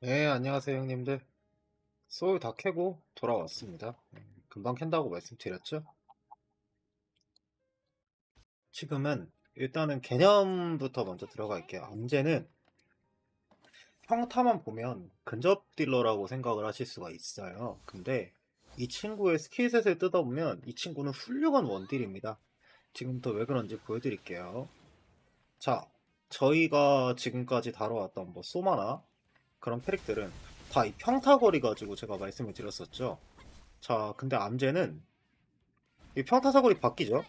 네, 안녕하세요, 형님들. 소울 다 캐고 돌아왔습니다. 음, 금방 캔다고 말씀드렸죠? 지금은 일단은 개념부터 먼저 들어갈게요. 암제는 평타만 보면 근접 딜러라고 생각을 하실 수가 있어요. 근데 이 친구의 스킬셋을 뜯어보면 이 친구는 훌륭한 원딜입니다. 지금부터 왜 그런지 보여드릴게요. 자, 저희가 지금까지 다뤄왔던 뭐 소마나 그런 캐릭들은 다 이 평타거리 가지고 제가 말씀을 드렸었죠. 자, 근데 암제는 이 평타사거리 바뀌죠?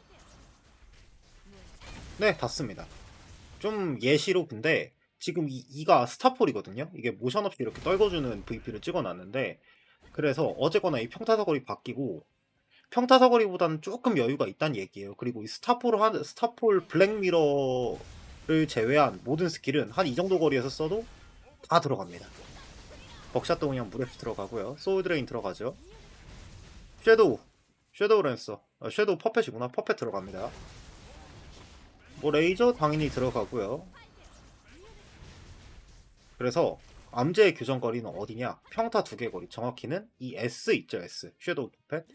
네, 닿습니다. 좀 예시로 근데 지금 이, 이가 스타폴이거든요. 이게 모션 없이 이렇게 떨궈주는 VP를 찍어놨는데 그래서 어제거나 이 평타사거리 바뀌고 평타사거리보다는 조금 여유가 있다는 얘기예요. 그리고 이 스타폴 한 스타폴 블랙미러를 제외한 모든 스킬은 한 이 정도 거리에서 써도 다 들어갑니다. 벅샷도 그냥 무레프 들어가고요. 소울 드레인 들어가죠. 섀도우. 섀도우 랜서. 아, 섀도우 퍼펫이구나. 퍼펫 들어갑니다. 뭐 레이저 당연히 들어가고요. 그래서 암제의 교정거리는 어디냐? 평타 두 개 거리. 정확히는 이 S 있죠, S. 섀도우 퍼펫.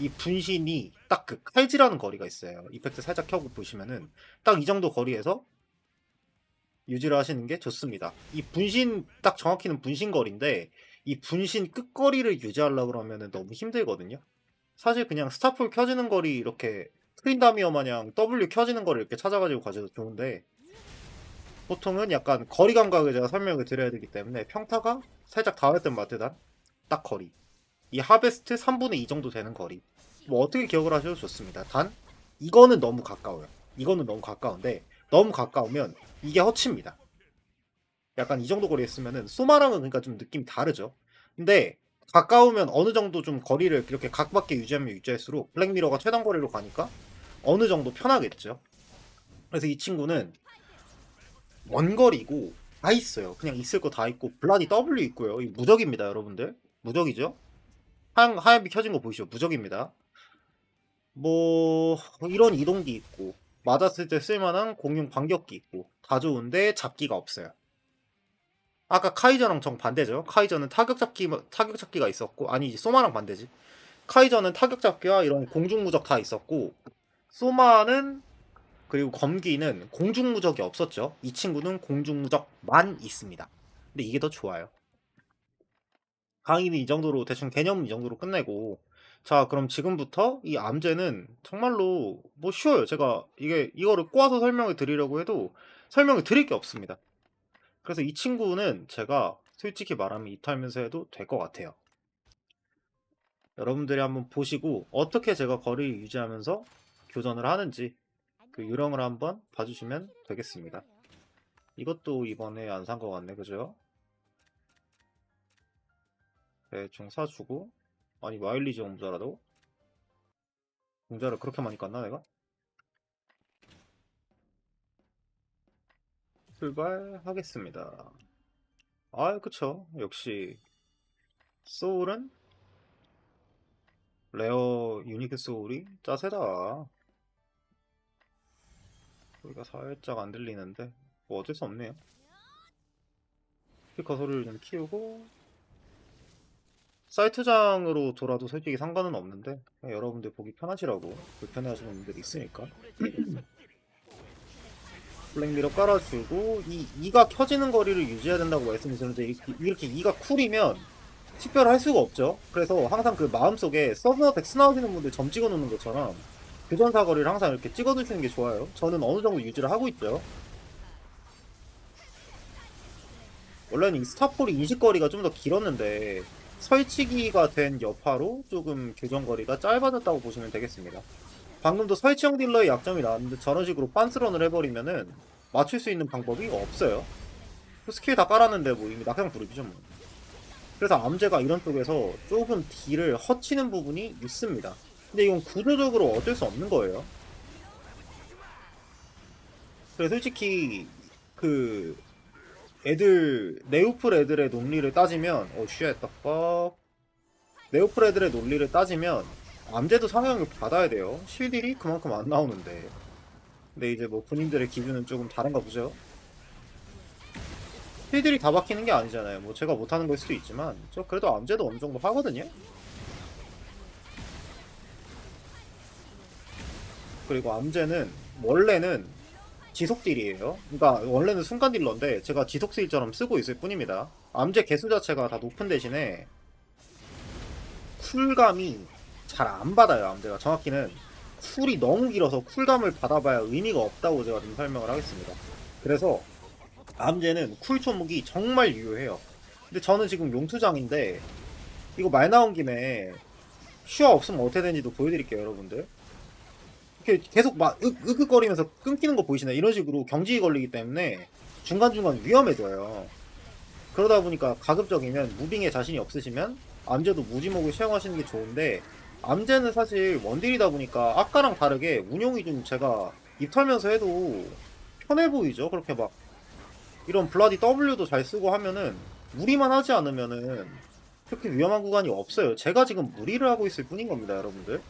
이 분신이 딱 그 칼질하는 거리가 있어요. 이펙트 살짝 켜고 보시면은 딱 이 정도 거리에서 유지를 하시는 게 좋습니다. 이 분신 딱 정확히는 분신 거리인데 이 분신 끝거리를 유지하려고 그러면은 너무 힘들거든요. 사실 그냥 스타풀 켜지는 거리 이렇게 트린다미어 마냥 W 켜지는 거리 이렇게 찾아가지고 가셔도 좋은데 보통은 약간 거리 감각을 제가 설명을 드려야 되기 때문에 평타가 살짝 닿았든 맞든 딱 거리 이 하베스트 3분의 2 정도 되는 거리 뭐 어떻게 기억을 하셔도 좋습니다. 단 이거는 너무 가까워요. 이거는 너무 가까운데 너무 가까우면 이게 허치입니다. 약간 이 정도 거리에 쓰면은 소마랑은 그러니까 좀 느낌이 다르죠. 근데 가까우면 어느 정도 좀 거리를 이렇게 각밖에 유지하면 유지할수록 블랙미러가 최단 거리로 가니까 어느 정도 편하겠죠. 그래서 이 친구는 원거리고 다 있어요. 그냥 있을 거 다 있고 블라디 W 있고요. 이 무적입니다, 여러분들. 무적이죠? 하얀 하얀 빛 켜진 거 보이시죠? 무적입니다. 뭐 이런 이동기 있고 맞았을 때 쓸만한 공용 반격기 있고 다 좋은데 잡기가 없어요. 아까 카이저랑 정 반대죠. 카이저는 타격 잡기 타격 잡기가 있었고 아니 소마랑 반대지. 카이저는 타격 잡기와 이런 공중 무적 다 있었고 소마는 그리고 검기는 공중 무적이 없었죠. 이 친구는 공중 무적만 있습니다. 근데 이게 더 좋아요. 강의는 이 정도로 대충 개념은 이 정도로 끝내고 자 그럼 지금부터 이 암제는 정말로 뭐 쉬워요. 제가 이게 이거를 꼬아서 설명을 드리려고 해도 설명을 드릴 게 없습니다. 그래서 이 친구는 제가 솔직히 말하면 이탈면서 해도 될 것 같아요. 여러분들이 한번 보시고 어떻게 제가 거리를 유지하면서 교전을 하는지 그 요령을 한번 봐주시면 되겠습니다. 이것도 이번에 안 산 것 같네, 그죠? 대충 사주고 아니 마일리지 공자라도? 공자를 그렇게 많이 깠나 내가? 출발하겠습니다. 아 그쵸 역시 소울은 레어 유니크 소울이 짜세다 소리가 살짝 안 들리는데 뭐 어쩔 수 없네요 스피커 소리를 좀 키우고 사이트장으로 돌아도 솔직히 상관은 없는데 여러분들 보기 편하시라고 불편해하시는 분들이 있으니까. 블랙미러 깔아주고 이 2가 켜지는 거리를 유지해야 된다고 말씀드렸는데 이- 이렇게 2가 쿨이면 식별할 수가 없죠. 그래서 항상 그 마음속에 서브너 덱스 나오시는 분들 점 찍어 놓는 것처럼 교전사 거리를 항상 이렇게 찍어 두시는 게 좋아요. 저는 어느 정도 유지를 하고 있죠. 원래는 이 스타폴이 인식거리가 좀 더 길었는데 설치기가 된 여파로 조금 교정거리가 짧아졌다고 보시면 되겠습니다. 방금도 설치형 딜러의 약점이 나왔는데 저런 식으로 빤스런을 해버리면은 맞출 수 있는 방법이 없어요. 그 스킬 다 깔았는데 뭐 이미 낙상 그룹이죠 뭐. 그래서 암제가 이런 쪽에서 조금 딜을 허치는 부분이 있습니다. 근데 이건 구조적으로 어쩔 수 없는 거예요. 그래 솔직히 그 애들 네오플 애들의 논리를 따지면 어 쉣, 떡밥 네오플 애들의 논리를 따지면 암제도 상향을 받아야 돼요 실딜이 그만큼 안 나오는데 근데 이제 뭐 본인들의 기준은 조금 다른가 보죠 필들이 다 박히는 게 아니잖아요. 뭐 제가 못하는 걸 수도 있지만 저 그래도 암제도 어느 정도 하거든요. 그리고 암제는 원래는 지속 딜이에요. 그러니까 원래는 순간 딜러인데 제가 지속 딜처럼 쓰고 있을 뿐입니다. 암제 개수 자체가 다 높은 대신에 쿨감이 잘 안 받아요. 암제가 정확히는 쿨이 너무 길어서 쿨감을 받아봐야 의미가 없다고 제가 좀 설명을 하겠습니다. 그래서 암제는 쿨 초목이 정말 유효해요. 근데 저는 지금 용투장인데 이거 말 나온 김에 슈아 없으면 어떻게 되는지도 보여드릴게요, 여러분들. 계속 막 윽, 윽거리면서 끊기는 거 보이시나요? 이런 식으로 경직이 걸리기 때문에 중간중간 위험해져요. 그러다 보니까 가급적이면 무빙에 자신이 없으시면 암제도 무지목을 사용하시는 게 좋은데 암제는 사실 원딜이다 보니까 아까랑 다르게 운용이 좀 제가 입 털면서 해도 편해 보이죠? 그렇게 막 이런 블라디 W도 잘 쓰고 하면은 무리만 하지 않으면은 그렇게 위험한 구간이 없어요. 제가 지금 무리를 하고 있을 뿐인 겁니다, 여러분들.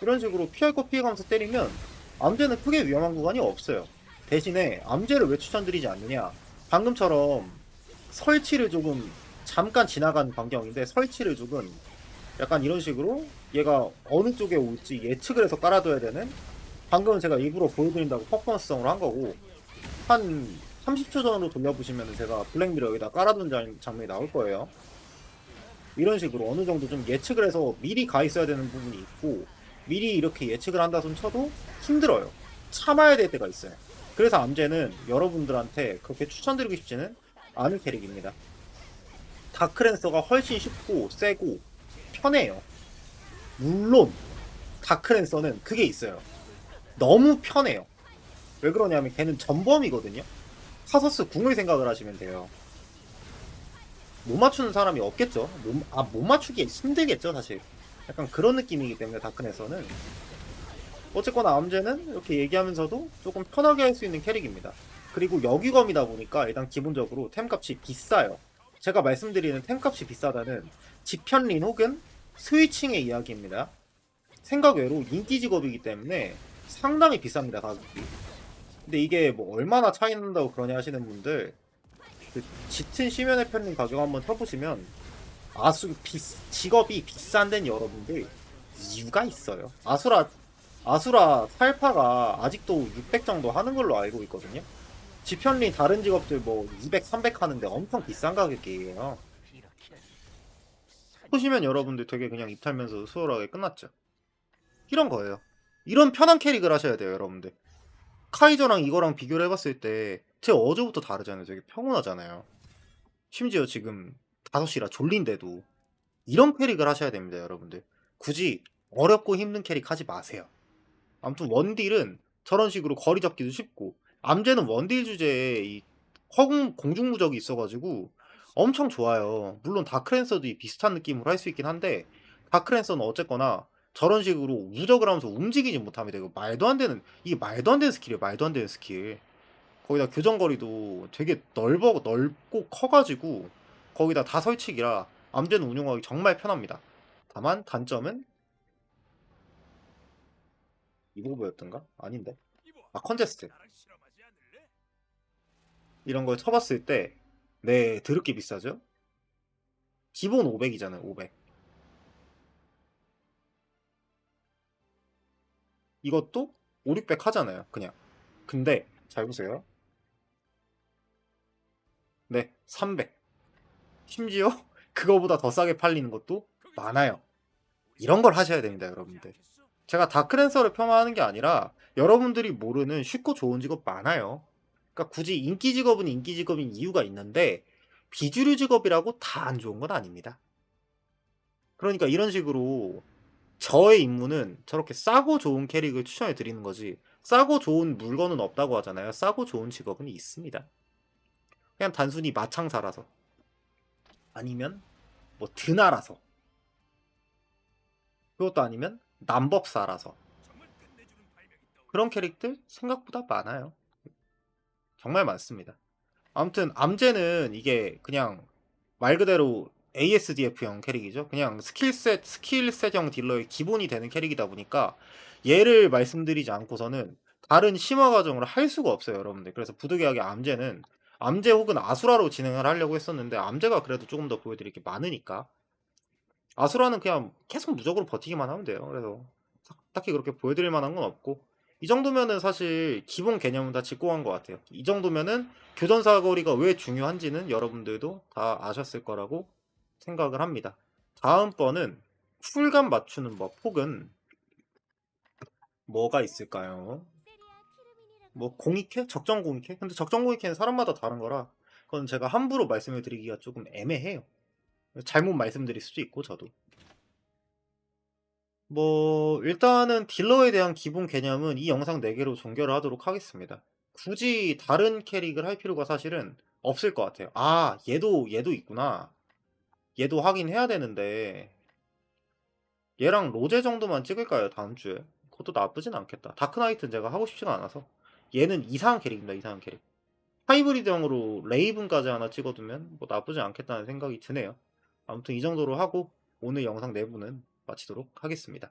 이런 식으로 피할 거 피해가면서 때리면 암제는 크게 위험한 구간이 없어요. 대신에 암제를 왜 추천드리지 않느냐? 방금처럼 설치를 조금 잠깐 지나간 광경인데 설치를 조금 약간 이런 식으로 얘가 어느 쪽에 올지 예측을 해서 깔아둬야 되는 방금은 제가 일부러 보여드린다고 퍼포먼스성으로 한 거고 한 30초 전으로 돌려보시면 제가 블랙미러 여기다 깔아둔 장- 장면이 나올 거예요. 이런 식으로 어느 정도 좀 예측을 해서 미리 가 있어야 되는 부분이 있고 미리 이렇게 예측을 한다 손 쳐도 힘들어요. 참아야 될 때가 있어요. 그래서 암제는 여러분들한테 그렇게 추천드리고 싶지는 않은 캐릭입니다. 다크랜서가 훨씬 쉽고 세고 편해요. 물론 다크랜서는 그게 있어요. 너무 편해요. 왜 그러냐면 걔는 전범이거든요. 카서스 궁을 생각을 하시면 돼요. 못 맞추는 사람이 없겠죠. 못, 아, 못 맞추기 힘들겠죠, 사실. 약간 그런 느낌이기 때문에 다크넷서는 어쨌거나 암제는 이렇게 얘기하면서도 조금 편하게 할 수 있는 캐릭입니다. 그리고 여기검이다 보니까 일단 기본적으로 템값이 비싸요. 제가 말씀드리는 템값이 비싸다는 지편린 혹은 스위칭의 이야기입니다. 생각 외로 인기 직업이기 때문에 상당히 비쌉니다 가격이. 근데 이게 뭐 얼마나 차이 난다고 그러냐 하시는 분들 그 짙은 심연의 편님 가격 한번 쳐보시면 아수 비, 직업이 비싼 데는 여러분들 이유가 있어요. 아수라 아수라 살파가 아직도 600 정도 하는 걸로 알고 있거든요. 지편리 다른 직업들 뭐 200, 300 하는데 엄청 비싼 가격이에요. 보시면 여러분들 되게 그냥 입 털면서 수월하게 끝났죠. 이런 거예요. 이런 편한 캐릭을 하셔야 돼요, 여러분들. 카이저랑 이거랑 비교를 해봤을 때 제 어제부터 다르잖아요. 되게 평온하잖아요. 심지어 지금 5시라 졸린데도 이런 캐릭을 하셔야 됩니다, 여러분들. 굳이 어렵고 힘든 캐릭 하지 마세요. 아무튼 원딜은 저런 식으로 거리 잡기도 쉽고 암제는 원딜 주제에 이 허공 공중무적이 있어가지고 엄청 좋아요. 물론 다크랜서도 이 비슷한 느낌으로 할 수 있긴 한데 다크랜서는 어쨌거나 저런 식으로 무적을 하면서 움직이지 못합니다. 이거 말도 안 되는 이게 말도 안 되는 스킬이에요. 말도 안 되는 스킬. 거기다 교정거리도 되게 넓어 넓고 커가지고 거기다 다 설치기라 암제는 운용하기 정말 편합니다. 다만 단점은 이보보였던가? 아닌데. 아 컨제스트. 이런 걸 쳐봤을 때, 네, 드럽게 비싸죠? 기본 500이잖아요, 500. 이것도 5, 600 하잖아요, 그냥. 근데, 잘 보세요. 네, 300. 심지어, 그거보다 더 싸게 팔리는 것도 많아요. 이런 걸 하셔야 됩니다, 여러분들. 제가 다크랜서를 폄하하는 게 아니라, 여러분들이 모르는 쉽고 좋은 직업 많아요. 그러니까 굳이 인기 직업은 인기 직업인 이유가 있는데 비주류 직업이라고 다 안 좋은 건 아닙니다. 그러니까 이런 식으로 저의 임무는 저렇게 싸고 좋은 캐릭을 추천해 드리는 거지 싸고 좋은 물건은 없다고 하잖아요. 싸고 좋은 직업은 있습니다. 그냥 단순히 마창사라서 아니면 뭐 드나라서 그것도 아니면 남법사라서 그런 캐릭들 생각보다 많아요. 정말 많습니다. 아무튼 암제는 이게 그냥 말 그대로 ASDF형 캐릭이죠. 그냥 스킬셋 스킬셋형 딜러의 기본이 되는 캐릭이다 보니까 얘를 말씀드리지 않고서는 다른 심화 과정을 할 수가 없어요, 여러분들. 그래서 부득이하게 암제는 암제 혹은 아수라로 진행을 하려고 했었는데 암제가 그래도 조금 더 보여드릴 게 많으니까 아수라는 그냥 계속 무적으로 버티기만 하면 돼요. 그래서 딱히 그렇게 보여드릴 만한 건 없고 이 정도면은 사실 기본 개념은 다 짚고 간 것 같아요. 이 정도면은 교전 사거리가 왜 중요한지는 여러분들도 다 아셨을 거라고 생각을 합니다. 다음번은 풀감 맞추는 법 혹은 뭐가 있을까요? 뭐 공익회? 적정 공익회? 근데 적정 공익회는 사람마다 다른 거라 그건 제가 함부로 말씀을 드리기가 조금 애매해요. 잘못 말씀드릴 수도 있고 저도. 뭐 일단은 딜러에 대한 기본 개념은 이 영상 4개로 종결을 하도록 하겠습니다. 굳이 다른 캐릭을 할 필요가 사실은 없을 것 같아요. 아 얘도 얘도 있구나. 얘도 확인해야 되는데 얘랑 로제 정도만 찍을까요 다음 주에? 그것도 나쁘진 않겠다. 다크나이트는 제가 하고 싶지가 않아서 얘는 이상한 캐릭입니다. 이상한 캐릭. 하이브리드형으로 레이븐까지 하나 찍어두면 뭐 나쁘지 않겠다는 생각이 드네요. 아무튼 이 정도로 하고 오늘 영상 내부는 마치도록 하겠습니다.